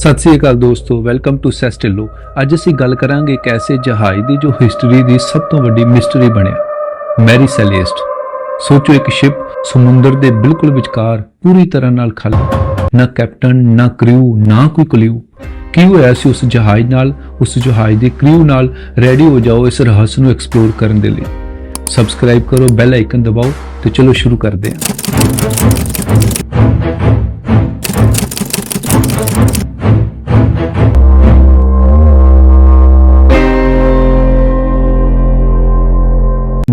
ਸਤਿ ਸ੍ਰੀ ਅਕਾਲ ਦੋਸਤੋ welcome to ਸੈਸਟਿਲੋ ਅੱਜ ਅਸੀਂ ਗੱਲ ਕਰਾਂਗੇ ਇੱਕ ਐਸੇ ਜਹਾਜ਼ ਦੀ ਜੋ ਹਿਸਟਰੀ ਦੀ ਸਭ ਤੋਂ ਵੱਡੀ ਮਿਸਟਰੀ ਬਣਿਆ। ਮੈਰੀ ਸੈਲੇਸਟ ਸੋਚੋ ਇੱਕ ਸ਼ਿਪ ਸਮੁੰਦਰ ਦੇ ਬਿਲਕੁਲ ਵਿਚਕਾਰ ਪੂਰੀ ਤਰ੍ਹਾਂ ਨਾਲ ਖਾਲੀ ਨਾ ਕੈਪਟਨ ਨਾ ਕ੍ਰਿਊ ਨਾ ਕੋਈ ਕਲਿਊ ਕੀ ਹੋਇਆ ਸੀ ਉਸ ਜਹਾਜ਼ ਨਾਲ? ਉਸ ਜਹਾਜ਼ ਦੇ ਕ੍ਰਿਊ ਨਾਲ ਰੈਡੀ ਹੋ ਜਾਓ ਇਸ ਰਹੱਸ ਨੂੰ ਐਕਸਪਲੋਰ ਕਰਨ ਦੇ ਲਈ। ਸਬਸਕ੍ਰਾਈਬ ਕਰੋ ਬੈਲ ਆਈਕਨ ਦਬਾਓ ਤੇ ਚਲੋ ਸ਼ੁਰੂ ਕਰਦੇ ਹਾਂ।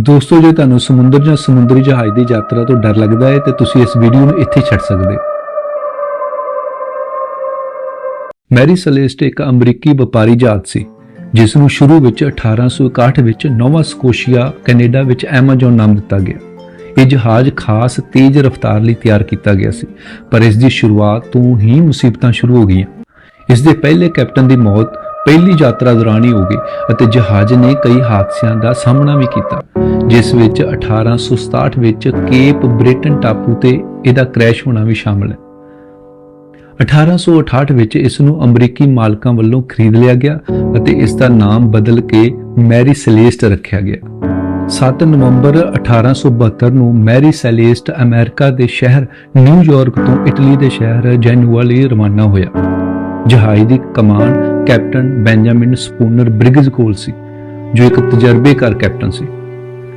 ਦੋਸਤੋ, ਜੇ ਤੁਹਾਨੂੰ ਸਮੁੰਦਰ ਜਾਂ ਸਮੁੰਦਰੀ ਜਹਾਜ਼ ਦੀ ਯਾਤਰਾ ਤੋਂ ਡਰ ਲੱਗਦਾ ਹੈ, ਤੇ ਤੁਸੀਂ ਇਸ ਵੀਡੀਓ ਨੂੰ ਇੱਥੇ ਛੱਡ ਸਕਦੇ ਹੋ। ਮੈਰੀ ਸੈਲੇਸਟ ਇੱਕ ਅਮਰੀਕੀ ਵਪਾਰੀ ਜਹਾਜ਼ ਸੀ, ਜਿਸ ਨੂੰ ਸ਼ੁਰੂ ਵਿੱਚ 1861 ਵਿੱਚ ਨੋਵਾ ਸਕੋਸ਼ੀਆ, ਕੈਨੇਡਾ ਵਿੱਚ ਐਮਾਜ਼ਨ ਨਾਮ ਦਿੱਤਾ ਗਿਆ। ਇਹ ਜਹਾਜ਼ ਖਾਸ ਤੇਜ਼ ਰਫ਼ਤਾਰ ਲਈ ਤਿਆਰ ਕੀਤਾ ਗਿਆ ਸੀ, ਪਰ ਇਸ ਦੀ ਸ਼ੁਰੂਆਤ ਤੋਂ ਹੀ ਮੁਸੀਬਤਾਂ ਸ਼ੁਰੂ ਹੋ ਗਈਆਂ। ਇਸ ਦੇ ਪਹਿਲੇ ਕੈਪਟਨ ਦੀ ਮੌਤ ਪਹਿਲੀ ਯਾਤਰਾ ਦੌਰਾਨ ਹੀ ਹੋ ਗਈ, ਅਤੇ ਜਹਾਜ਼ ਨੇ ਕਈ ਹਾਦਸਿਆਂ ਦਾ ਸਾਹਮਣਾ ਵੀ ਕੀਤਾ। ਜਿਸ ਵਿੱਚ 1867 ਵਿੱਚ ਕੇਪ ਬ੍ਰਿਟਨ ਟਾਪੂ ਤੇ ਇਹਦਾ ਕ੍ਰੈਸ਼ ਹੋਣਾ ਵੀ ਸ਼ਾਮਲ ਹੈ। 1868 ਵਿੱਚ ਇਸ ਨੂੰ ਅਮਰੀਕੀ ਮਾਲਕਾਂ ਵੱਲੋਂ ਖਰੀਦ ਲਿਆ ਗਿਆ ਅਤੇ ਇਸ ਦਾ ਨਾਮ ਬਦਲ ਕੇ ਮੈਰੀ ਸੈਲੇਸਟ ਰੱਖਿਆ ਗਿਆ। 7 ਨਵੰਬਰ 1872 ਨੂੰ ਮੈਰੀ ਸੈਲੇਸਟ ਅਮਰੀਕਾ ਦੇ ਸ਼ਹਿਰ ਨਿਊਯਾਰਕ ਤੋਂ ਇਟਲੀ ਦੇ ਸ਼ਹਿਰ ਜੈਨੂਆ ਲਈ ਰਵਾਨਾ ਹੋਇਆ। ਜਹਾਜ਼ ਦੀ ਕਮਾਨ ਕੈਪਟਨ ਬੈਂਜਾਮਿਨ ਸਪੂਨਰ ਬ੍ਰਿਗਜ਼ ਕੋਲ ਸੀ, ਜੋ ਇੱਕ ਤਜਰਬੇਕਾਰ ਕੈਪਟਨ ਸੀ।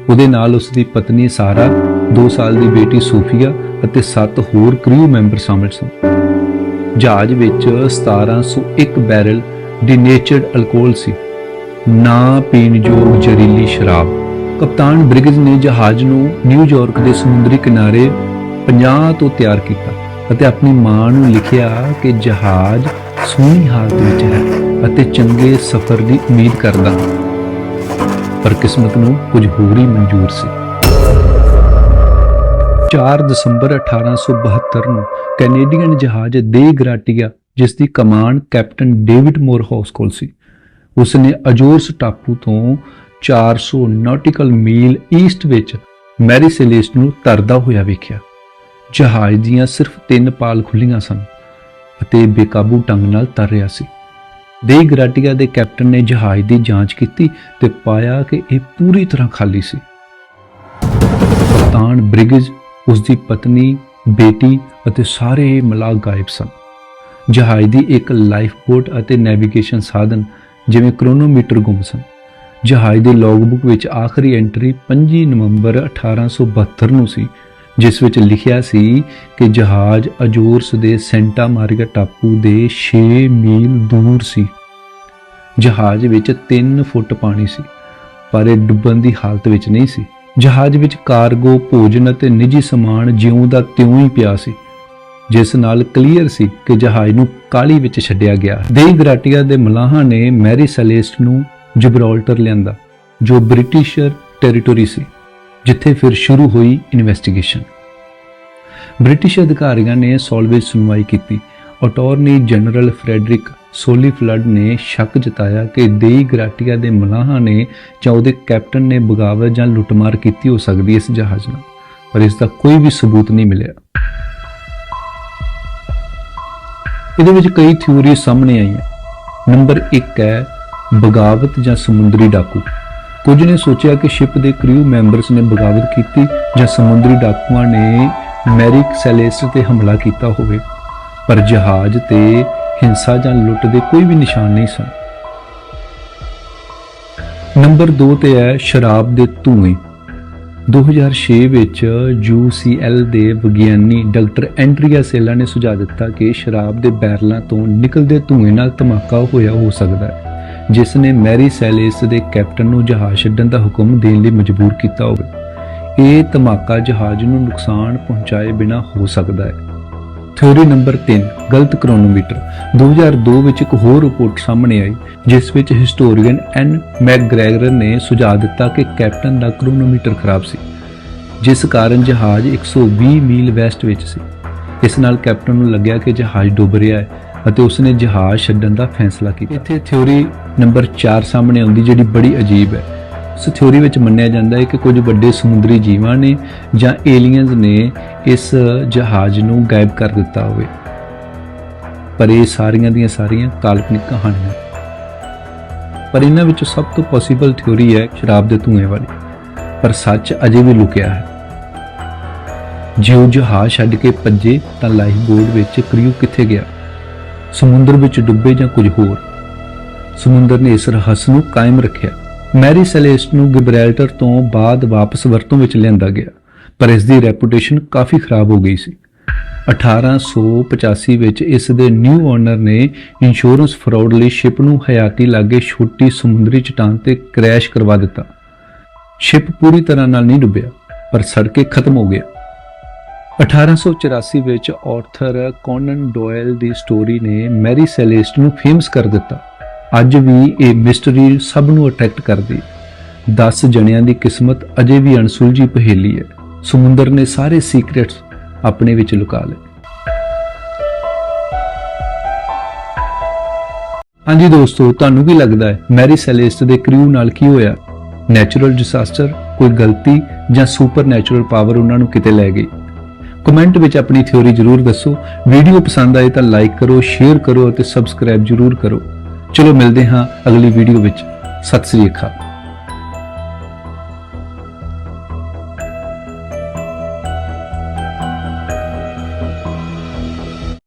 ਉਹਦੇ ਨਾਲ ਉਸ ਦੀ ਪਤਨੀ ਸਾਰਾ 2 ਸਾਲ ਦੀ ਬੇਟੀ ਸੂਫ਼ੀਆ ਅਤੇ 7 ਹੋਰ ਕ੍ਰਿਊ ਮੈਂਬਰ ਸ਼ਾਮਲ ਸਨ। ਜਹਾਜ਼ ਵਿੱਚ 1701 ਬੈਰਲ ਡੀਨੇਚਰਡ ਅਲਕੋਹਲ ਸੀ। ਨਾ ਪੀਣ ਯੋਗ ਜ਼ਹਿਰੀਲੀ ਸ਼ਰਾਬ। ਕਪਤਾਨ ਬ੍ਰਿਗਜ਼ ਨੇ ਜਹਾਜ਼ ਨੂੰ ਨਿਊਯਾਰਕ ਦੇ ਸਮੁੰਦਰੀ ਕਿਨਾਰੇ 50 ਤੋਂ ਤਿਆਰ ਕੀਤਾ ਅਤੇ ਆਪਣੀ ਮਾਂ ਨੂੰ ਲਿਖਿਆ ਕਿ ਜਹਾਜ਼ ਸੋਹਣੀ ਹਾਲਤ ਵਿੱਚ ਹੈ ਅਤੇ ਚੰਗੇ ਸਫ਼ਰ ਦੀ ਉਮੀਦ ਕਰਦਾ ਹਾਂ। ਪਰ ਕਿਸਮਤ ਨੂੰ ਕੁਝ ਹੋਰ ਹੀ ਮਨਜ਼ੂਰ ਸੀ। 4 ਦਸੰਬਰ 1872 ਨੂੰ ਕੈਨੇਡੀਅਨ ਜਹਾਜ਼ ਦੇ ਗ੍ਰਾਟੀਆ, ਜਿਸ ਦੀ ਕਮਾਨ ਕੈਪਟਨ ਡੇਵਿਡ ਮੋਰਹਾਊਸ ਕੋਲ ਸੀ ਉਸ ਨੇ ਅਜੋਰਸ ਟਾਪੂ ਤੋਂ 400 ਨਾਟਿਕਲ ਮੀਲ ਈਸਟ ਵਿੱਚ ਮੈਰੀਸੇਲੇਸ ਨੂੰ ਤਰਦਾ ਹੋਇਆ ਵੇਖਿਆ। ਜਹਾਜ਼ ਦੀਆਂ ਸਿਰਫ ਤਿੰਨ ਪਾਲ ਖੁੱਲੀਆਂ ਸਨ ਅਤੇ ਬੇਕਾਬੂ ਢੰਗ ਨਾਲ ਤਰ ਰਿਹਾ ਸੀ। ਦੇ ਗਰਾਟੀਆ ਦੇ ਕੈਪਟਨ ਨੇ ਜਹਾਜ਼ ਦੀ ਜਾਂਚ ਕੀਤੀ ਤੇ ਪਾਇਆ ਕਿ ਇਹ ਪੂਰੀ ਤਰ੍ਹਾਂ ਖਾਲੀ ਸੀ। ਕਪਤਾਨ ਬ੍ਰਿਗਜ਼ ਉਸ ਦੀ ਪਤਨੀ, ਬੇਟੀ ਅਤੇ ਸਾਰੇ ਮਲਾਹ ਗਾਇਬ ਸਨ। ਜਹਾਜ਼ ਦੀ ਇੱਕ ਲਾਈਫ ਬੋਟ ਅਤੇ ਨੈਵੀਗੇਸ਼ਨ ਸਾਧਨ ਜਿਵੇਂ ਕ੍ਰੋਨੋਮੀਟਰ ਗੁੰਮ ਸਨ। ਜਹਾਜ਼ ਦੀ ਲੌਗਬੁੱਕ ਵਿੱਚ ਆਖਰੀ ਐਂਟਰੀ 5 ਨਵੰਬਰ 1872 ਨੂੰ ਸੀ ਜਿਸ ਵਿੱਚ ਲਿਖਿਆ ਸੀ ਕਿ ਜਹਾਜ਼ ਅਜੋਰਸ ਦੇ ਸੈਂਟਾ ਮਾਰੀਆ ਟਾਪੂ ਦੇ 6 ਮੀਲ ਦੂਰ ਸੀ। ਜਹਾਜ਼ ਵਿੱਚ 3 ਫੁੱਟ ਪਾਣੀ ਸੀ, ਪਰ ਇਹ ਡੁੱਬਣ ਦੀ ਹਾਲਤ ਵਿੱਚ ਨਹੀਂ ਸੀ। ਜਹਾਜ਼ ਵਿੱਚ ਕਾਰਗੋ, ਭੋਜਨ ਅਤੇ ਨਿੱਜੀ ਸਮਾਨ ਜਿਉਂ ਦਾ ਤਿਉਂ ਹੀ ਪਿਆ ਸੀ, ਜਿਸ ਨਾਲ ਕਲੀਅਰ ਸੀ ਕਿ ਜਹਾਜ਼ ਨੂੰ ਕਾਲੀ ਵਿੱਚ ਛੱਡਿਆ ਗਿਆ। ਦੇਈ ਗਰਾਟੀਆ ਦੇ ਮਲਾਹਾਂ ਨੇ ਮੈਰੀ ਸੈਲੇਸਟ ਨੂੰ ਜਿਬਰਾਲਟਰ ਲਿਆਂਦਾ, ਜੋ ਬ੍ਰਿਟਿਸ਼ਰ ਟੈਰੀਟੋਰੀ ਸੀ। ਜਿੱਥੇ ਫਿਰ ਸ਼ੁਰੂ ਹੋਈ ਇਨਵੈਸਟੀਗੇਸ਼ਨ ਬ੍ਰਿਟਿਸ਼ ਅਧਿਕਾਰੀਆਂ ਨੇ ਸੋਲਵੇਜ ਸੁਣਵਾਈ ਕੀਤੀ। ਅਟਾਰਨੀ ਜਨਰਲ ਫ੍ਰੈਡਰਿਕ ਸੋਲੀਫਲਡ ਨੇ ਸ਼ੱਕ ਜਤਾਇਆ ਕਿ ਦੇਈ ਗਰਾਟੀਆ ਦੇ ਮਲਾਹਾਂ ਨੇ ਜਾਂ ਉਹਦੇ ਕੈਪਟਨ ਨੇ ਬਗਾਵਤ ਜਾਂ ਲੁੱਟਮਾਰ ਕੀਤੀ ਹੋ ਸਕਦੀ ਇਸ ਜਹਾਜ਼ ਨਾਲ, ਪਰ ਇਸ ਦਾ ਕੋਈ ਵੀ ਸਬੂਤ ਨਹੀਂ ਮਿਲਿਆ। ਇਹਦੇ ਵਿੱਚ ਕਈ ਥਿਊਰੀ ਸਾਹਮਣੇ ਆਈਆਂ। ਨੰਬਰ 1 ਹੈ ਬਗਾਵਤ ਜਾਂ ਸਮੁੰਦਰੀ ਡਾਕੂ। ਕੁਝ ਨੇ ਸੋਚਿਆ ਕਿ ਸ਼ਿਪ ਦੇ ਕ੍ਰਿਊ ਮੈਂਬਰਸ ਨੇ ਬਗਾਵਤ ਕੀਤੀ ਜਾਂ ਸਮੁੰਦਰੀ ਡਾਕੂਆਂ ਨੇ ਮੈਰਿਕ ਸੈਲੇਸਟ ਤੇ ਹਮਲਾ ਕੀਤਾ ਹੋਵੇ, ਪਰ ਜਹਾਜ਼ ਤੇ ਹਿੰਸਾ ਜਾਂ ਲੁੱਟ ਦੇ ਕੋਈ ਵੀ ਨਿਸ਼ਾਨ ਨਹੀਂ ਸਨ। ਨੰਬਰ 2 ਤੇ ਹੈ ਸ਼ਰਾਬ ਦੇ ਧੂਏ। 2006 ਵਿੱਚ UCL ਦੇ ਵਿਗਿਆਨੀ ਡਾਕਟਰ ਐਂਡਰੀਆ ਸੇਲਾ ਨੇ ਸੁਝਾਅ ਦਿੱਤਾ ਕਿ ਸ਼ਰਾਬ ਦੇ ਬੈਰਲਾਂ ਤੋਂ ਨਿਕਲਦੇ ਧੂਏ ਨਾਲ ਧਮਾਕਾ ਹੋਇਆ ਹੋ ਸਕਦਾ ਹੈ। ਜਿਸ ਨੇ ਮੈਰੀ ਸੈਲੇਸ ਦੇ ਕੈਪਟਨ ਨੂੰ ਜਹਾਜ਼ ਛੱਡਣ ਦਾ ਹੁਕਮ ਦੇਣ ਲਈ ਮਜਬੂਰ ਕੀਤਾ ਹੋਵੇ, ਇਹ ਧਮਾਕਾ ਜਹਾਜ਼ ਨੂੰ ਨੁਕਸਾਨ ਪਹੁੰਚਾਏ ਬਿਨਾ ਹੋ ਸਕਦਾ ਹੈ। ਥਿਊਰੀ ਨੰਬਰ 3 ਗਲਤ ਕ੍ਰੋਨੋਮੀਟਰ 2002 ਵਿੱਚ ਇੱਕ ਹੋਰ ਰਿਪੋਰਟ ਸਾਹਮਣੇ ਆਈ, ਜਿਸ ਵਿੱਚ ਹਿਸਟੋਰੀਅਨ ਐਨ ਮੈਕਗ੍ਰੈਗਰ ਨੇ ਸੁਝਾਅ ਦਿੱਤਾ ਕਿ ਕੈਪਟਨ ਦਾ ਕ੍ਰੋਨੋਮੀਟਰ ਖਰਾਬ ਸੀ, ਜਿਸ ਕਾਰਨ ਜਹਾਜ਼ 120 ਮੀਲ ਵੈਸਟ ਵਿੱਚ ਸੀ। ਇਸ ਨਾਲ ਕੈਪਟਨ ਨੂੰ ਲੱਗਿਆ ਕਿ ਜਹਾਜ਼ ਡੁੱਬ ਰਿਹਾ ਹੈ। ਅਤੇ ਉਸਨੇ ਜਹਾਜ਼ ਛੱਡਣ ਦਾ ਫੈਸਲਾ ਕੀਤਾ। ਇੱਥੇ ਥਿਊਰੀ ਨੰਬਰ 4 ਸਾਹਮਣੇ ਆਉਂਦੀ, ਜਿਹੜੀ ਬੜੀ ਅਜੀਬ ਹੈ। ਇਸ ਥਿਊਰੀ ਵਿੱਚ ਮੰਨਿਆ ਜਾਂਦਾ ਹੈ ਕਿ ਕੁਝ ਵੱਡੇ ਸਮੁੰਦਰੀ ਜੀਵਾਂ ਨੇ ਜਾਂ ਏਲੀਅਨਸ ਨੇ ਇਸ ਜਹਾਜ਼ ਨੂੰ ਗਾਇਬ ਕਰ ਦਿੱਤਾ ਹੋਵੇ। ਪਰ ਇਹ ਸਾਰੀਆਂ ਦੀਆਂ ਸਾਰੀਆਂ ਕਾਲਪਨਿਕ ਕਹਾਣੀਆਂ। ਪਰ ਇਹਨਾਂ ਵਿੱਚੋਂ ਸਭ ਤੋਂ ਪੋਸੀਬਲ ਥਿਉਰੀ ਹੈ ਸ਼ਰਾਬ ਦੇ ਧੂਏ ਵਾਲੀ। ਪਰ ਸੱਚ ਅਜੇ ਵੀ ਲੁਕਿਆ ਹੈ। ਜੇ ਉਹ ਜਹਾਜ਼ ਛੱਡ ਕੇ ਭੱਜੇ, ਤਾਂ ਲਾਈਫ ਬੋਰਡ ਵਿੱਚ ਕ੍ਰਿਊ ਕਿੱਥੇ ਗਿਆ? ਸਮੁੰਦਰ ਵਿੱਚ ਡੁੱਬੇ ਜਾਂ ਕੁਝ ਹੋਰ। ਸਮੁੰਦਰ ਨੇ ਇਸ ਰਹੱਸ ਨੂੰ ਕਾਇਮ ਰੱਖਿਆ। ਮੈਰੀ ਸੈਲੇਸਟ ਨੂੰ ਗਿਬਰੈਲਟਰ ਤੋਂ ਬਾਅਦ ਵਾਪਸ ਵਰਤੋਂ ਵਿੱਚ ਲਿਆਂਦਾ ਗਿਆ, ਪਰ ਇਸ ਦੀ ਰੈਪੂਟੇਸ਼ਨ ਕਾਫੀ ਖਰਾਬ ਹੋ ਗਈ ਸੀ। 1885 ਵਿੱਚ ਇਸ ਦੇ ਨਿਊ ਓਨਰ ਨੇ ਇੰਸ਼ੋਰੈਂਸ ਫਰਾਡ ਲਈ ਸ਼ਿਪ ਨੂੰ ਹਯਾਤੀ ਲਾਗੇ ਛੋਟੀ ਸਮੁੰਦਰੀ ਚਟਾਨ ਤੇ ਕ੍ਰੈਸ਼ ਕਰਵਾ ਦਿੱਤਾ। ਸ਼ਿਪ ਪੂਰੀ ਤਰ੍ਹਾਂ ਨਾਲ ਨਹੀਂ ਡੁੱਬਿਆ, ਪਰ ਸੜਕੇ ਖਤਮ ਹੋ ਗਿਆ। 1884 ਵਿੱਚ ਆਰਥਰ ਕੋਨਨ ਡੋਇਲ ਦੀ ਸਟੋਰੀ ਨੇ ਮੈਰੀ ਸੈਲੇਸਟ ਨੂੰ ਫੇਮਸ ਕਰ ਦਿੱਤਾ। ਅੱਜ ਵੀ ਇਹ ਮਿਸਟਰੀ ਸਭ ਨੂੰ ਅਟਰੈਕਟ ਕਰਦੀ। 10 ਜਣਿਆਂ ਦੀ ਕਿਸਮਤ ਅਜੇ ਵੀ ਅਣਸੁਲਝੀ ਪਹੇਲੀ ਹੈ। ਸਮੁੰਦਰ ਨੇ ਸਾਰੇ ਸੀਕ੍ਰੇਟਸ ਆਪਣੇ ਵਿੱਚ ਲੁਕਾ ਲਏ। ਹਾਂਜੀ ਦੋਸਤੋ, ਤੁਹਾਨੂੰ ਕੀ ਲੱਗਦਾ ਹੈ? ਮੈਰੀ ਸੈਲੇਸਟ ਦੇ ਕ੍ਰਿਊ ਨਾਲ ਕੀ ਹੋਇਆ? Natural disaster? ਕੋਈ ਗਲਤੀ ਜਾਂ ਸੁਪਰ ਨੈਚੁਰਲ ਪਾਵਰ ਉਹਨਾਂ ਨੂੰ ਕਿਤੇ ਲੈ ਗਈ? ਕਮੈਂਟ ਵਿੱਚ ਆਪਣੀ ਥਿਉਰੀ ਜਰੂਰ ਦੱਸੋ। ਵੀਡੀਓ ਪਸੰਦ ਆਏ ਤਾਂ ਲਾਈਕ ਕਰੋ, ਸ਼ੇਅਰ ਕਰੋ ਅਤੇ ਸਬਸਕ੍ਰਾਈਬ ਜਰੂਰ ਕਰੋ। ਚਲੋ ਮਿਲਦੇ ਹਾਂ ਅਗਲੀ ਵੀਡੀਓ ਵਿੱਚ। ਸਤਿ ਸ੍ਰੀ ਅਕਾਲ।